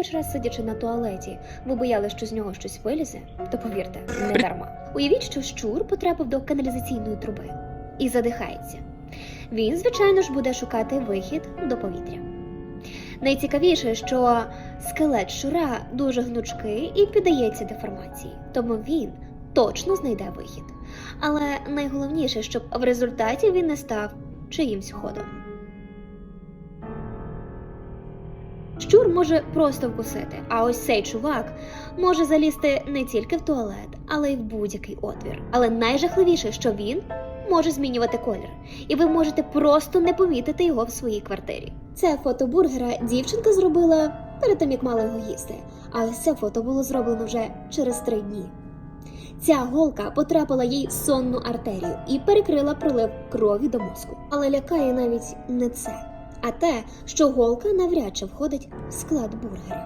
хоч раз сидячи на туалеті, ви боялися, що з нього щось вилізе, то повірте, не дарма. Уявіть, що щур потрапив до каналізаційної труби і задихається. Він, звичайно ж, буде шукати вихід до повітря. Найцікавіше, що скелет щура дуже гнучкий і піддається деформації, тому він точно знайде вихід. Але найголовніше, щоб в результаті він не став чиїмсь ходом. Щур може просто вкусити, а ось цей чувак може залізти не тільки в туалет, але й в будь-який отвір. Але найжахливіше, що він може змінювати колір, і ви можете просто не помітити його в своїй квартирі. Це фото бургера дівчинка зробила перед тим, як мала його їсти. А ось це фото було зроблено вже через три дні. Ця голка потрапила їй в сонну артерію і перекрила прилив крові до мозку. Але лякає навіть не це, а те, що голка навряд чи входить в склад бургера.